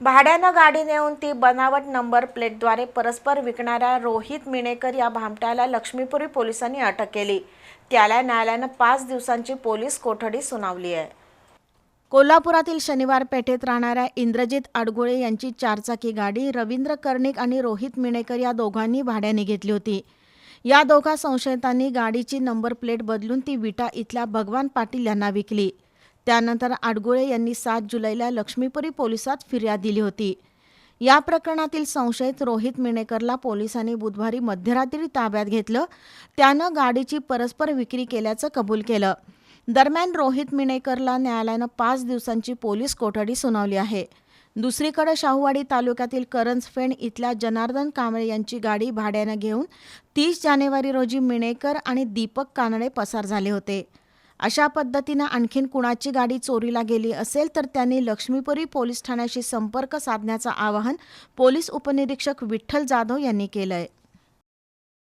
भाड्यानं गाडी नेऊन ती बनावट नंबर प्लेटद्वारे परस्पर विकणाऱ्या रोहित मिणेकर या भामट्याला लक्ष्मीपुरी पोलिसांनी अटक केली. त्याला न्यायालयानं पाच दिवसांची पोलीस कोठडी सुनावली आहे. कोल्हापुरातील शनिवार पेठेत राहणाऱ्या इंद्रजित अडगुळे यांची चारचाकी गाडी रवींद्र कर्णिक आणि रोहित मिणेकर या दोघांनी भाड्याने घेतली होती. या दोघा संशयितांनी गाडीची नंबर प्लेट बदलून ती विटा इथल्या भगवान पाटील यांना विकली. त्यानंतर आडगुळे यांनी सात जुलैला लक्ष्मीपुरी पोलिसात फिर्याद दिली होती. या प्रकरणातील संशयित रोहित मिणेकरला पोलिसांनी बुधवारी मध्यरात्री ताब्यात घेतलं. त्यानं गाडीची परस्पर विक्री केल्याचं कबूल केलं. दरम्यान रोहित मिणेकरला न्यायालयानं पाच दिवसांची पोलीस कोठडी सुनावली आहे. दुसरीकडे शाहूवाडी तालुक्यातील करंजफेण इथल्या जनार्दन कांबळे यांची गाडी भाड्यानं घेऊन तीस जानेवारी रोजी मिणेकर आणि दीपक कानडे पसार झाले होते. अशा पद्धतीनं आणखीन कुणाची गाडी चोरीला गेली असेल तर त्यांनी लक्ष्मीपुरी पोलीस ठाण्याशी संपर्क साधण्याचं आवाहन पोलीस उपनिरीक्षक विठ्ठल जाधव यांनी केलं आहे